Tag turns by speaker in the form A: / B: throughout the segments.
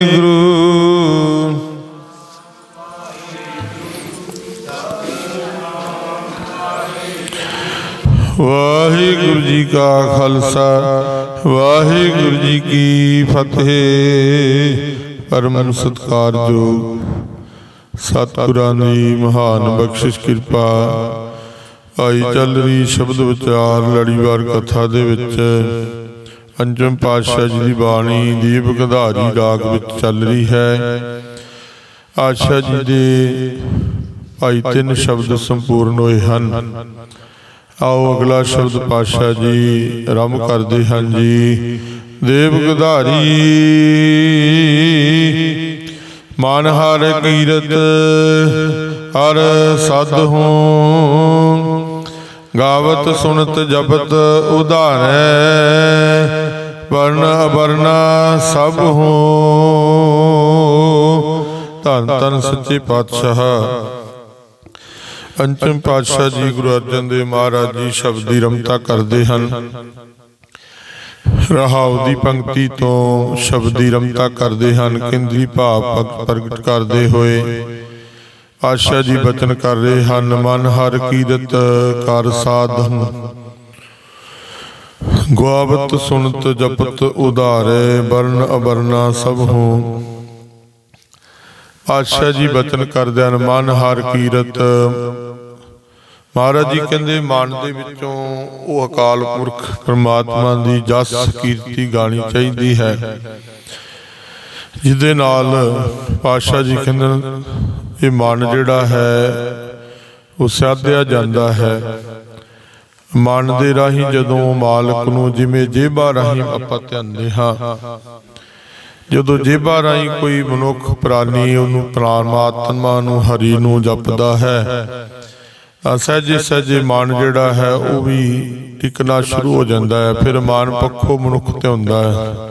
A: ਗੁਰੂ ਵਾਹਿਗੁਰੂ ਜੀ ਕਾ ਖਾਲਸਾ, ਵਾਹਿਗੁਰੂ ਜੀ ਕੀ ਫਤਿਹ। ਪਰਮ ਸਤਿਕਾਰਯੋਗ ਸਤਿਗੁਰਾਂ ਦੀ ਮਹਾਨ ਬਖਸ਼ਿਸ਼ ਕਿਰਪਾ, ਆਈ ਚੱਲ ਰਹੀ ਸ਼ਬਦ ਵਿਚਾਰ ਲੜੀਵਾਰ ਕਥਾ ਦੇ ਵਿੱਚ। ਅੰਜਮ ਪਾਤਸ਼ਾਹ ਜੀ ਦੀ ਬਾਣੀ ਦੀਪ ਗੰਧਾਰੀ ਰਾਗ ਵਿੱਚ ਚੱਲ ਰਹੀ ਹੈ। ਆਸ਼ਾ ਜੀ ਦੇ ਭਾਈ ਤਿੰਨ ਸ਼ਬਦ ਸੰਪੂਰਨ ਹੋਏ ਹਨ। ਆਓ ਅਗਲਾ ਸ਼ਬਦ ਪਾਤਸ਼ਾਹ ਜੀ ਆਰੰਭ ਕਰਦੇ ਹਨ ਜੀ। ਦੇਵ ਗੰਧਾਰੀ, ਮਨ ਹਰ ਕੀਰਤ, ਹਰ ਸਦ ਹੂੰ, ਗਾਵਤ ਸੁਨਤ ਜਪਤ ਉਧਾਰੈ। ਵਰਨ ਅਵਰਨਾ ਸਭ ਹੋ। ਧੰਨ ਧੰਨ ਸੱਚੇ ਪਾਤਸ਼ਾਹ। ਅੰਤਮ ਪਾਤਸ਼ਾਹ ਜੀ ਗੁਰੂ ਅਰਜਨ ਦੇਵ ਮਹਾਰਾਜ ਜੀ ਸ਼ਬਦ ਰਮਤਾ ਕਰਦੇ ਹਨ। ਰਹਾਉ ਦੀ ਪੰਕਤੀ ਤੋਂ ਸ਼ਬਦ ਦੀ ਰਮਤਾ ਕਰਦੇ ਹਨ। ਕੇਂਦਰੀ ਭਾਵ ਪ੍ਰਗਟ ਕਰਦੇ ਹੋਏ। ਪਾਤਸ਼ਾਹ ਜੀ ਬਚਨ ਕਰ ਰਹੇ ਹਨ। ਮਨ ਹਰ ਕੀਰਤ ਕਰ ਸਾਧਨ। ਗੁਆਵਤ ਸੁਣਤ ਜਪਤ ਉਧਾਰੇ ਵਰਨ ਅਵਰਨਾ ਸਭ ਹੋ। ਆਸ਼ਾ ਜੀ ਬਚਨ ਕਰਦਿਆਂ ਮਨ ਹਰ ਕੀਰਤ। ਮਹਾਰਾਜ ਜੀ ਕਹਿੰਦੇ ਮਨ ਦੇ ਵਿੱਚੋਂ ਉਹ ਅਕਾਲ ਪੁਰਖ ਪਰਮਾਤਮਾ ਦੀ ਜਸ ਕੀਰਤੀ ਗਾਣੀ ਚਾਹੀਦੀ ਹੈ। ਜਿਹਦੇ ਨਾਲ ਪਾਸ਼ਾ ਜੀ ਕਹਿੰਦੇ ਨੇ, ਇਹ ਮਨ ਜਿਹੜਾ ਹੈ ਉਹ ਸਾਧਿਆ ਜਾਂਦਾ ਹੈ। ਮਨ ਦੇ ਰਾਹੀਂ ਜਦੋਂ ਮਾਲਕ ਨੂੰ ਜਿਵੇਂ ਜੇਬਾ ਰਾਹੀਂ ਆਪਾਂ ਧਿਆਉਂਦੇ ਹਾਂ। ਜਦੋਂ ਜੇਬਾ ਰਾਹੀਂ ਕੋਈ ਮਨੁੱਖ ਪ੍ਰਾਨੀ ਉਹਨੂੰ ਪਰਮਾਤਮਾ ਨੂੰ ਹਰੀ ਨੂੰ ਜਪਦਾ ਹੈ। ਸਹਿਜੇ ਸਹਿਜੇ ਮਨ ਜਿਹੜਾ ਹੈ ਉਹ ਵੀ ਟਿਕਣਾ ਸ਼ੁਰੂ ਹੋ ਜਾਂਦਾ ਹੈ। ਫਿਰ ਮਨ ਪੱਖੋਂ ਮਨੁੱਖ ਤੇ ਹੁੰਦਾ ਹੈ।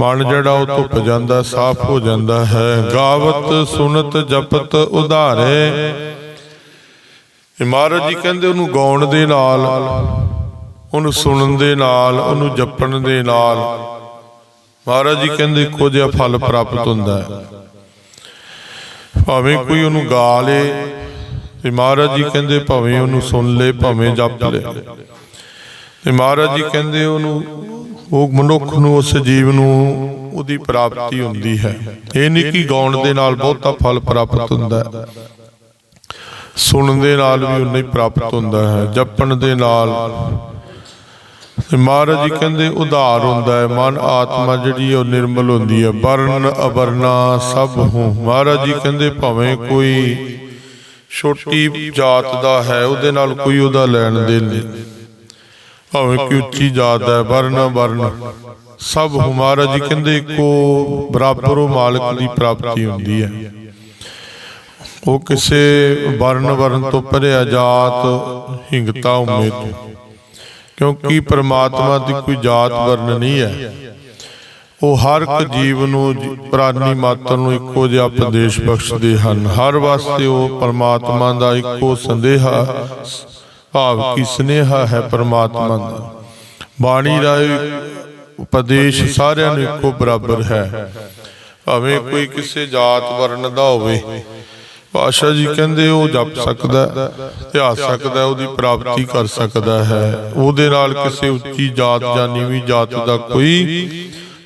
A: ਮਨ ਜਿਹੜਾ ਉਹ ਧੁੱਪ ਜਾਂਦਾ ਸਾਫ਼ ਹੋ ਜਾਂਦਾ ਹੈ। ਗਾਵਤ ਸੁਨਤ ਜਪਤ ਉਧਾਰੇ। ਮਹਾਰਾਜ ਜੀ ਕਹਿੰਦੇ ਉਹਨੂੰ ਗਾਉਣ ਦੇ ਨਾਲ, ਉਹਨੂੰ ਸੁਣਨ ਦੇ ਨਾਲ, ਉਹਨੂੰ ਜਪਣ ਦੇ ਨਾਲ। ਮਹਾਰਾਜ ਜੀ ਕਹਿੰਦੇ ਇੱਕੋ ਜਿਹਾ ਫਲ ਪ੍ਰਾਪਤ ਹੁੰਦਾ ਹੈ। ਭਾਵੇਂ ਕੋਈ ਉਹਨੂੰ ਗਾ ਲੇ, ਤੇ ਮਹਾਰਾਜ ਜੀ ਕਹਿੰਦੇ ਭਾਵੇਂ ਉਹਨੂੰ ਸੁਣ ਲੇ, ਭਾਵੇਂ ਜਪ ਲੇ। ਤੇ ਮਹਾਰਾਜ ਜੀ ਕਹਿੰਦੇ ਉਹਨੂੰ, ਉਹ ਮਨੁੱਖ ਨੂੰ, ਉਸ ਜੀਵ ਨੂੰ ਉਹਦੀ ਪ੍ਰਾਪਤੀ ਹੁੰਦੀ ਹੈ। ਇਹ ਨਹੀਂ ਕਿ ਗਾਉਣ ਦੇ ਨਾਲ ਬਹੁਤਾ ਫਲ ਪ੍ਰਾਪਤ ਹੁੰਦਾ ਹੈ। ਸੁਣਨ ਦੇ ਨਾਲ ਵੀ ਉਨਾ ਹੀ ਪ੍ਰਾਪਤ ਹੁੰਦਾ ਹੈ, ਜਪਣ ਦੇ ਨਾਲ। ਤੇ ਮਹਾਰਾਜ ਜੀ ਕਹਿੰਦੇ, ਉਧਾਰ ਹੁੰਦਾ ਹੈ, ਮਨ ਆਤਮਾ ਜਿਹੜੀ ਉਹ ਨਿਰਮਲ ਹੁੰਦੀ ਹੈ ਵਰਨ ਅਵਰਨਾ ਸਭ ਹੂੰ। ਮਹਾਰਾਜ ਜੀ ਕਹਿੰਦੇ, ਭਾਵੇਂ ਕੋਈ ਛੋਟੀ ਜਾਤ ਦਾ ਹੈ, ਉਹਦੇ ਨਾਲ ਕੋਈ ਉਹਦਾ ਲੈਣ ਦੇਣ ਨਹੀਂ। ਭਾਵੇਂ ਕਿ ਉੱਚੀ ਜਾਤ ਹੈ ਵਰਨ ਵਰਨ ਸਭ ਹੂੰ। ਮਹਾਰਾਜ ਜੀ ਕਹਿੰਦੇ, ਇੱਕੋ ਬਰਾਬਰ ਮਾਲਕ ਦੀ ਪ੍ਰਾਪਤੀ ਹੁੰਦੀ ਹੈ। ਉਹ ਕਿਸੇ ਵਰਨ ਵਰਨ ਤੋਂ ਪਰੇ ਜਾਤ ਹਿੰਗਤਾ ਉਮੀਦ ਕਿਉਂਕਿ ਪ੍ਰਮਾਤਮਾ ਦੀ ਕੋਈ ਜਾਤ ਵਰਨ ਨਹੀਂ ਹੈ। ਉਹ ਹਰ ਇੱਕ ਜੀਵ ਨੂੰ ਪ੍ਰਾਨੀ ਮਾਤਰ ਨੂੰ ਇੱਕੋ ਜਿਹਾ ਉਪਦੇਸ਼ ਬਖਸ਼ਦੇ ਹਨ। ਹਰ ਵਾਸਤੇ ਉਹ ਪ੍ਰਮਾਤਮਾ ਦਾ ਇੱਕੋ ਸੰਦੇਹਾ ਭਾਵ ਕੀ ਸਨੇਹਾ ਹੈ ਪ੍ਰਮਾਤਮਾ ਦਾ। ਬਾਣੀ ਦਾ ਉਪਦੇਸ਼ ਸਾਰਿਆਂ ਨੂੰ ਇੱਕੋ ਬਰਾਬਰ ਹੈ। ਭਾਵੇਂ ਕੋਈ ਕਿਸੇ ਜਾਤ ਵਰਨ ਦਾ ਹੋਵੇ ਪਾਸ਼ਾ ਜੀ ਕਹਿੰਦੇ ਉਹ ਜਪ ਸਕਦਾ ਹੈ, ਧਿਆ ਸਕਦਾ ਉਹਦੀ ਪ੍ਰਾਪਤੀ ਕਰ ਸਕਦਾ ਹੈ। ਉਹਦੇ ਨਾਲ ਕਿਸੇ ਉੱਚੀ ਜਾਤ ਜਾਂ ਨੀਵੀਂ ਜਾਤ ਦਾ ਕੋਈ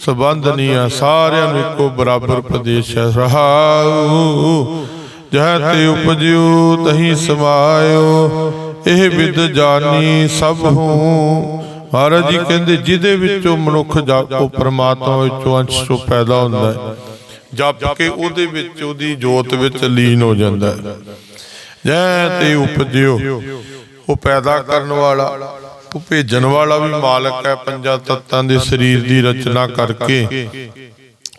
A: ਸਬੰਧ ਨਹੀਂ ਹੈ। ਸਾਰਿਆਂ ਨੂੰ ਇੱਕੋ ਬਰਾਬਰ ਉਪਦੇਸ਼ ਹੈ ਰਹਾਉ ਜਹ ਤੇ ਉਪਜਿਓ ਤਹੀਂ ਸਮਾਇਓ ਇਹ ਵਿਦ ਜਾਨੀ ਸਭ ਹੂੰ। ਮਹਾਰਾਜ ਜੀ ਕਹਿੰਦੇ ਜਿਹਦੇ ਵਿੱਚੋਂ ਮਨੁੱਖ ਜਪ ਉਹ ਪ੍ਰਮਾਤਮਾ ਵਿੱਚੋਂ ਅੰਸ਼ ਤੋਂ ਪੈਦਾ ਹੁੰਦਾ ਹੈ। ਜਪ ਕੇ ਉਹਦੇ ਵਿੱਚ ਉਹਦੀ ਜੋਤ ਵਿੱਚ ਲੀਨ ਹੋ ਜਾਂਦਾ ਹੈ। ਜੈ ਤੇ ਉਪਜਿਓ। ਉਹ ਪੈਦਾ ਕਰਨ ਵਾਲਾ ਉਹ ਭੇਜਣ ਵਾਲਾ ਵੀ ਮਾਲਕ ਹੈ ਪੰਜਾਂ ਤੱਤਾਂ ਦੇ ਸਰੀਰ ਦੀ ਰਚਨਾ ਕਰਕੇ।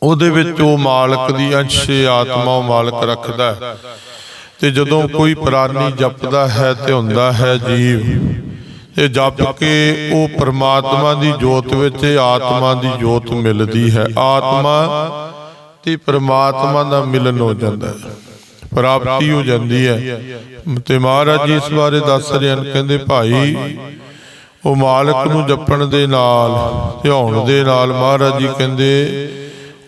A: ਉਹਦੇ ਵਿੱਚ ਉਹ ਮਾਲਕ ਦੀ ਅੰਸ਼ ਆਤਮਾ ਮਾਲਕ ਰੱਖਦਾ ਹੈ। ਤੇ ਜਦੋਂ ਕੋਈ ਪ੍ਰਾਨੀ ਜਪਦਾ ਹੈ ਤੇ ਹੁੰਦਾ ਹੈ ਜੀਵ। ਇਹ ਜਪ ਕੇ ਉਹ ਪ੍ਰਮਾਤਮਾ ਦੀ ਜੋਤ ਵਿੱਚ ਆਤਮਾ ਦੀ ਜੋਤ ਮਿਲਦੀ ਹੈ। ਆਤਮਾ ਤੇ ਪ੍ਰਮਾਤਮਾ ਦਾ ਮਿਲਨ ਹੋ ਜਾਂਦਾ ਹੈ। ਪ੍ਰਾਪਤੀ ਹੋ ਜਾਂਦੀ ਹੈ। ਤੇ ਮਹਾਰਾਜ ਜੀ ਇਸ ਬਾਰੇ ਦੱਸ ਰਹੇ ਹਨ, ਕਹਿੰਦੇ ਭਾਈ, ਉਹ ਮਾਲਕ ਨੂੰ ਜਪਣ ਦੇ ਨਾਲ, ਧਿਆਉਣ ਦੇ ਨਾਲ ਮਹਾਰਾਜ ਜੀ ਕਹਿੰਦੇ,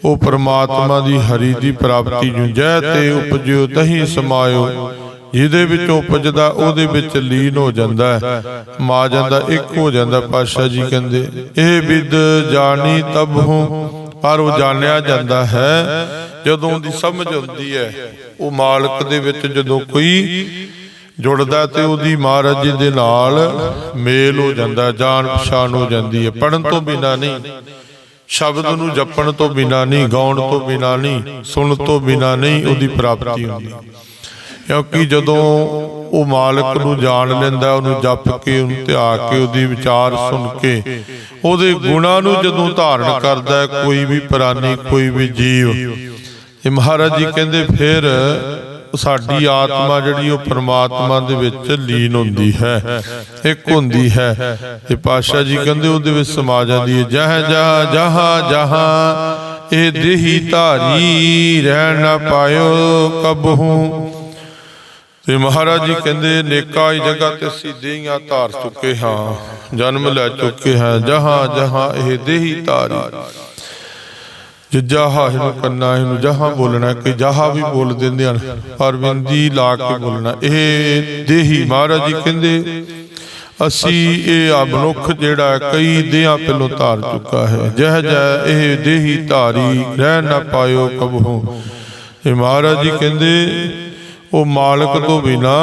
A: ਉਹ ਪਰਮਾਤਮਾ ਦੀ ਹਰੀ ਦੀ ਪ੍ਰਾਪਤੀ ਨੂੰ ਜੈ ਤੇ ਉਪਜਿਓ ਤਹੀਂ ਸਮਾਇਓ, ਜਿਹਦੇ ਵਿੱਚ ਉਪਜਦਾ ਉਹਦੇ ਵਿੱਚ ਲੀਨ ਹੋ ਜਾਂਦਾ ਹੈ। ਮਾ ਜਾਂਦਾ ਇੱਕ ਹੋ ਜਾਂਦਾ ਪਾਸ਼ਾ ਜੀ ਕਹਿੰਦੇ, ਇਹ ਵਿਦ ਜਾਣੀ ਤਬ ਹੂੰ। ਪਰ ਉਹ ਜਾਣਿਆ ਜਾਂਦਾ ਹੈ, ਜਦੋਂ ਉਹਦੀ ਸਮਝ ਆਉਂਦੀ ਹੈ, ਉਹ ਮਾਲਕ ਦੇ ਵਿੱਚ ਜਦੋਂ ਕੋਈ ਜੁੜਦਾ ਤੇ ਉਹਦੀ ਮਹਾਰਾਜ ਜੀ ਦੇ ਨਾਲ ਮੇਲ ਹੋ ਜਾਂਦਾ, ਜਾਣ ਪਛਾਣ ਹੋ ਜਾਂਦੀ ਹੈ ਪੜਨ ਤੋਂ ਬਿਨਾ ਨਹੀਂ, ਸ਼ਬਦ ਨੂੰ ਜਪਣ ਤੋਂ ਬਿਨਾ ਨਹੀਂ, ਗਾਉਣ ਤੋਂ ਬਿਨਾ ਨਹੀਂ, ਸੁਣਨ ਤੋਂ ਬਿਨਾ ਨਹੀਂ ਉਹਦੀ ਪ੍ਰਾਪਤੀ ਹੁੰਦੀ। ਕਿਉਂਕਿ ਜਦੋਂ ਉਹ ਮਾਲਕ ਨੂੰ ਜਾਣ ਲੈਂਦਾ, ਉਹਨੂੰ ਜਪ ਕੇ, ਉਹਨੂੰ ਧਿਆ ਕੇ, ਉਹਦੀ ਵਿਚਾਰ ਸੁਣ ਕੇ, ਉਹਦੇ ਗੁਣਾਂ ਨੂੰ ਜਦੋਂ ਧਾਰਨ ਕਰਦਾ ਕੋਈ ਵੀ ਪ੍ਰਾਨੀ, ਕੋਈ ਵੀ ਜੀਵ, ਇਹ ਮਹਾਰਾਜ ਜੀ ਕਹਿੰਦੇ ਫਿਰ ਸਾਡੀ ਆਤਮਾ ਜਿਹੜੀ ਉਹ ਪਰਮਾਤਮਾ ਦੇ ਵਿੱਚ ਲੀਨ ਹੁੰਦੀ ਹੈ, ਇੱਕ ਹੁੰਦੀ ਹੈ। ਤੇ ਪਾਤਸ਼ਾਹ ਜੀ ਕਹਿੰਦੇ ਉਹਦੇ ਵਿੱਚ ਸਮਾ ਜਾਂਦੀ ਹੈ ਜਹ ਜਹ, ਜਹਾਂ ਜਹਾਂ, ਇਹ ਦੇਹੀ ਧਾਰੀ ਰਹਿ ਨਾ ਪਾਇਓ, ਕਬਹੂ। ਤੇ ਮਹਾਰਾਜ ਜੀ ਕਹਿੰਦੇ, ਨੇਕਾ ਹੀ ਜਗ੍ਹਾ ਤੇ ਅਸੀਂ ਦੇਹੀਆਂ ਧਾਰ ਚੁੱਕੇ ਹਾਂ, ਜਨਮ ਲੈ ਚੁੱਕੇ ਹਾਂ, ਜਹਾਂ ਜਹਾਂ ਇਹ ਦੇਹੀ ਧਾਰੀ। ਜਿਜਾਹਾ ਇਹਨੂੰ ਕੰਨਾ, ਇਹਨੂੰ ਜਹਾਂ ਬੋਲਣਾ, ਕਿ ਜਹਾ ਵੀ ਬੋਲ ਦਿੰਦੇ ਹਨ ਪਰ ਬਿੰਦੀ ਲਾ ਕੇ ਬੋਲਣਾ। ਇਹ ਦੇਹੀ ਮਹਾਰਾਜ ਜੀ ਕਹਿੰਦੇ, ਅਸੀਂ ਇਹ ਆ ਮਨੁੱਖ ਜਿਹੜਾ ਕਈ ਦੇਹਾਂ ਪਹਿਲੋਂ ਧਾਰ ਚੁੱਕਾ ਹੈ। ਜਹ ਜਹ ਇਹ ਦੇਹੀ ਧਾਰੀ, ਰਹਿ ਨਾ ਪਾਇਓ ਕਬਹੂ। ਇਹ ਮਹਾਰਾਜ ਜੀ ਕਹਿੰਦੇ ਉਹ ਮਾਲਕ ਤੋਂ ਬਿਨਾ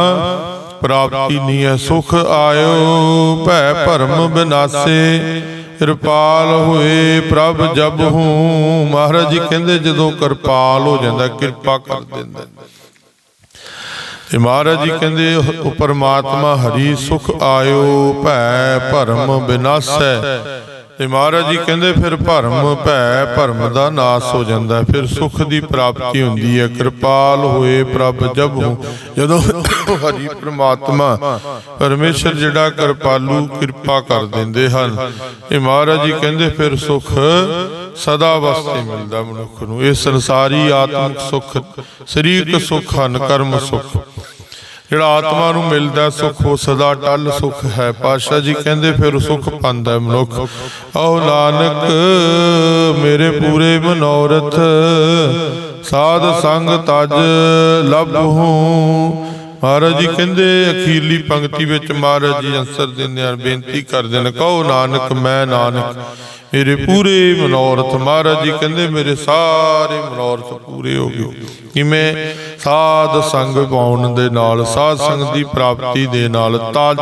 A: ਪ੍ਰਾਪਤੀ ਨਹੀਂ ਹੈ। ਸੁਖ ਆਇਓ, ਭੈ ਭਰਮ ਬਿਨਾਸੇ, ਕਿਰਪਾਲ ਹੋਏ ਪ੍ਰਭ ਜਬ ਹੂੰ। ਮਹਾਰਾਜ ਜੀ ਕਹਿੰਦੇ, ਜਦੋਂ ਕਿਰਪਾਲ ਹੋ ਜਾਂਦਾ, ਕਿਰਪਾ ਕਰ ਦਿੰਦਾ ਤੇ ਮਹਾਰਾਜ ਜੀ ਕਹਿੰਦੇ, ਉਹ ਪਰਮਾਤਮਾ ਹਰੀ ਸੁਖ ਆਇਓ, ਭੈ ਭਰਮ ਬਿਨਾਸੈ। ਤੇ ਮਹਾਰਾਜ ਜੀ ਕਹਿੰਦੇ ਫਿਰ ਭਰਮ ਭੈ, ਭਰਮ ਦਾ ਨਾਸ ਹੋ ਜਾਂਦਾ ਫਿਰ ਸੁਖ ਦੀ ਪ੍ਰਾਪਤੀ ਹੁੰਦੀ ਹੈ। ਕਿਰਪਾਲ ਹੋਏ ਪ੍ਰਭ ਜਬ ਜਦੋਂ ਹਰੀ ਪ੍ਰਮਾਤਮਾ ਪਰਮੇਸ਼ਰ ਜਿਹੜਾ ਕਿਰਪਾਲੂ ਕਿਰਪਾ ਕਰ ਦਿੰਦੇ ਹਨ, ਇਹ ਮਹਾਰਾਜ ਜੀ ਕਹਿੰਦੇ ਫਿਰ ਸੁਖ ਸਦਾ ਵਾਸਤੇ ਮਿਲਦਾ ਮਨੁੱਖ ਨੂੰ। ਇਹ ਸੰਸਾਰੀ ਆਤਮਿਕ ਸੁਖ, ਸਰੀਰਕ ਸੁਖ ਹਨ, ਕਰਮ ਸੁਖ। ਜਿਹੜਾ ਆਤਮਾ ਨੂੰ ਮਿਲਦਾ ਸੁਖ, ਉਹ ਸਦਾ ਟਲ ਸੁਖ ਹੈ। ਪਾਤਸ਼ਾਹ ਜੀ ਕਹਿੰਦੇ, ਫਿਰ ਸੁਖ ਪਾਉਂਦਾ ਮਨੁੱਖ। ਓ ਨਾਨਕ, ਮੇਰੇ ਪੂਰੇ ਮਨੋਰਥ, ਸਾਧ ਸੰਗ ਤਜ ਲਭੂ ਮਹਾਰਾਜ ਜੀ ਕਹਿੰਦੇ ਅਖੀਰਲੀ ਪੰਕਤੀ ਵਿੱਚ ਮਹਾਰਾਜ ਜੀ ਅੰਸਰ ਦਿੰਦੇ ਹਨ ਬੇਨਤੀ ਕਰਦੇ ਨੇ ਕਹੋ ਨਾਨਕ ਮੈਂ ਨਾਨਕ। ਮੇਰੇ ਪੂਰੇ ਮਨੋਰਥ ਮਹਾਰਾਜ ਜੀ ਕਹਿੰਦੇ ਮੇਰੇ ਸਾਰੇ ਮਨੋਰਥ ਪੂਰੇ ਹੋ ਗਏ। ਕਿਵੇਂ ਸਾਧ ਸੰਗ ਪਾਉਣ ਦੇ ਨਾਲ ਸਾਧ ਸੰਗ ਦੀ ਪ੍ਰਾਪਤੀ ਦੇ ਨਾਲ ਤਜ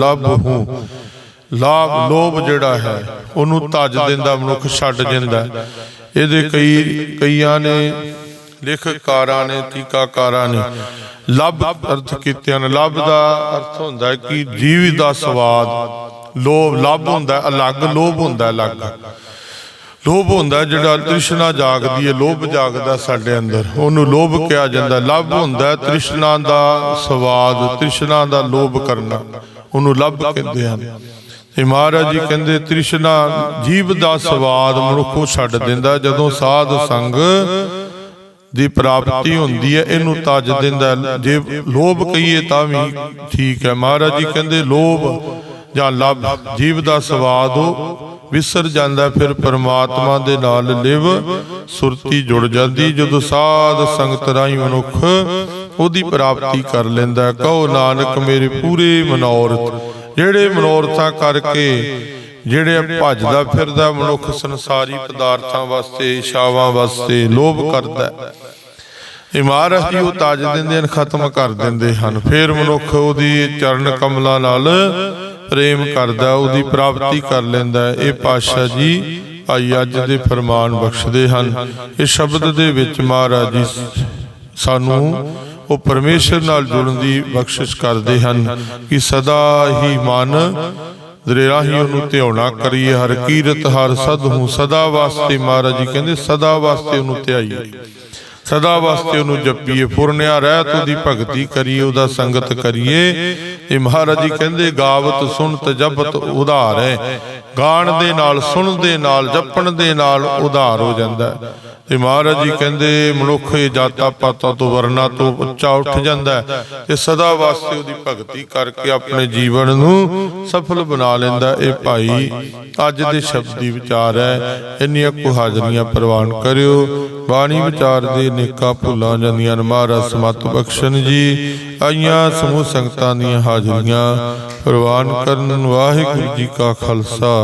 A: ਲਭ ਹੂੰ। ਲਾਭ ਲੋਭ ਜਿਹੜਾ ਹੈ ਉਹਨੂੰ ਤਜ ਦਿੰਦਾ ਮਨੁੱਖ ਛੱਡ ਦਿੰਦਾ ਇਹਦੇ ਕਈ ਕਈਆਂ ਨੇ ਲੇਖਕਾਰਾਂ ਨੇ ਟੀਕਾਕਾਰਾਂ ਨੇ। ਲੱਭ ਅਰਥ ਕੀਤੇ ਹਨ ਲੱਭ ਦਾ ਅਰਥ ਹੁੰਦਾ ਹੈ ਕਿ ਜੀਵ ਦਾ ਸਵਾਦ। ਲੋਭ, ਲੱਭ ਹੁੰਦਾ ਅਲੱਗ, ਲੋਭ ਹੁੰਦਾ ਅਲੱਗ। ਲੋਭ ਹੁੰਦਾ ਜਿਹੜਾ ਤ੍ਰਿਸ਼ਨਾ ਜਾਗਦੀ ਹੈ, ਲੋਭ ਜਾਗਦਾ ਸਾਡੇ ਅੰਦਰ। ਉਹਨੂੰ ਲੋਭ ਕਿਹਾ ਜਾਂਦਾ ਲੱਭ ਹੁੰਦਾ ਤ੍ਰਿਸ਼ਨਾ ਦਾ ਸਵਾਦ, ਤ੍ਰਿਸ਼ਨਾ ਦਾ ਲੋਭ ਕਰਨਾ। ਉਹਨੂੰ ਲੱਭ ਕਹਿੰਦੇ ਹਨ। ਤੇ ਮਹਾਰਾਜ ਜੀ ਕਹਿੰਦੇ, ਤ੍ਰਿਸ਼ਨਾ ਜੀਵ ਦਾ ਸਵਾਦ ਮਨੁੱਖੋਂ ਛੱਡ ਦਿੰਦਾ ਜਦੋਂ ਸਾਧ ਸੰਗ ਦੀ ਪ੍ਰਾਪਤੀ ਹੁੰਦੀ ਹੈ, ਇਹਨੂੰ ਤਜ ਦਿੰਦਾ ਜੇ ਲੋਭ ਕਹੀਏ ਤਾਂ ਵੀ ਠੀਕ ਹੈ। ਮਹਾਰਾਜ ਜੀ ਕਹਿੰਦੇ, ਲੋਭ ਜਾਂ ਲੱਭ, ਜੀਵ ਦਾ ਸਵਾਦ ਵਿਸਰ ਜਾਂਦਾ, ਫਿਰ ਪਰਮਾਤਮਾ ਦੇ ਨਾਲ ਲਿਵ, ਸੁਰਤੀ ਜੁੜ ਜਾਂਦੀ। ਜਦੋਂ ਸਾਧ ਸੰਗਤ ਰਾਹੀਂ ਮਨੁੱਖ ਉਹਦੀ ਪ੍ਰਾਪਤੀ ਕਰ ਲੈਂਦਾ ਕਹੋ ਨਾਨਕ ਮੇਰੇ ਪੂਰੇ ਮਨੋਰਥ, ਜਿਹੜੇ ਮਨੋਰਥਾਂ ਕਰਕੇ ਜਿਹੜੇ ਭੱਜਦਾ ਫਿਰਦਾ ਮਨੁੱਖ ਸੰਸਾਰੀ ਪਦਾਰਥਾਂ ਵਾਸਤੇ ਇਸ਼ਾਵਾਂ ਵਾਸਤੇ ਲੋਭ ਕਰਦਾ ਹੈ। ਇਹ ਮਹਾਰਾਜ ਉਹ ਤਾਜ ਦਿੰਦੇ ਹਨ, ਖਤਮ ਕਰ ਦਿੰਦੇ ਹਨ। ਫਿਰ ਮਨੁੱਖ ਉਹਦੀ ਚਰਨ ਕਮਲਾਂ ਨਾਲ ਪ੍ਰੇਮ ਕਰਦਾ, ਉਹਦੀ ਪ੍ਰਾਪਤੀ ਕਰ ਲੈਂਦਾ ਇਹ ਪਾਤਸ਼ਾਹ ਜੀ ਭਾਈ ਅੱਜ ਦੇ ਫਰਮਾਨ ਬਖਸ਼ਦੇ ਹਨ। ਇਹ ਸ਼ਬਦ ਦੇ ਵਿੱਚ ਮਹਾਰਾਜ ਜੀ ਸਾਨੂੰ ਉਹ ਪਰਮੇਸ਼ਰ ਨਾਲ ਜੁੜਨ ਦੀ ਬਖਸ਼ਿਸ਼ ਕਰਦੇ ਹਨ ਕਿ ਸਦਾ ਹੀ ਮਨ ਦਰੇਰਾ ਹੀ ਉਹਨੂੰ ਧਿਆਉਣਾ ਕਰੀਏ, ਹਰ ਕੀਰਤ, ਹਰ ਸਦਹੂ ਸਦਾ ਵਾਸਤੇ ਮਹਾਰਾਜ ਜੀ ਕਹਿੰਦੇ, ਸਦਾ ਵਾਸਤੇ ਉਹਨੂੰ ਧਿਆਈਏ। ਸਦਾ ਵਾਸਤੇ ਉਹਨੂੰ ਜਪੀਏ ਫੁਰਨਿਆ ਰਹਿਤ ਉਹਦੀ ਭਗਤੀ ਕਰੀਏ, ਉਹਦਾ ਸੰਗਤ ਕਰੀਏ। ਇਹ ਮਹਾਰਾਜ ਜੀ ਕਹਿੰਦੇ, ਗਾਵਤ, ਸੁਣਤ, ਜਪਤ, ਉਧਾਰ ਹੈ। ਗਾਣ ਦੇ ਨਾਲ ਸੁਣਨ ਦੇ ਨਾਲ, ਜਪਣ ਦੇ ਨਾਲ ਉਧਾਰ ਹੋ ਜਾਂਦਾ ਹੈ। ਤੇ ਮਹਾਰਾਜ ਜੀ ਕਹਿੰਦੇ, ਮਨੁੱਖ ਇਹ ਜਾਤਾਂ ਪਾਤਾਂ ਤੋਂ, ਵਰਨਾ ਤੋਂ ਉੱਚਾ ਉੱਠ ਜਾਂਦਾ ਹੈ ਤੇ ਸਦਾ ਵਾਸਤੇ ਉਹਦੀ ਭਗਤੀ ਕਰਕੇ ਆਪਣੇ ਜੀਵਨ ਨੂੰ ਸਫਲ ਬਣਾ ਲੈਂਦਾ ਇਹ ਭਾਈ ਅੱਜ ਦੇ ਸ਼ਬਦੀ ਵਿਚਾਰ ਹੈ, ਇੰਨੀਆਂ ਕੁ ਹਾਜ਼ਰੀਆਂ ਪ੍ਰਵਾਨ ਕਰਿਓ। ਬਾਣੀ ਵਿਚਾਰ ਦੇ ਨੇਕਾਂ ਭੁੱਲਾਂ ਜਾਂਦੀਆਂ ਨੇ। ਮਹਾਰਾਜ ਸਮਤ ਬਖਸ਼ਣ ਜੀ, ਆਈਆਂ ਸਮੂਹ ਸੰਗਤਾਂ ਦੀਆਂ ਹਾਜ਼ਰੀਆਂ ਪ੍ਰਵਾਨ ਕਰਨ ਵਾਹਿਗੁਰੂ ਜੀ ਕਾ ਖਾਲਸਾ।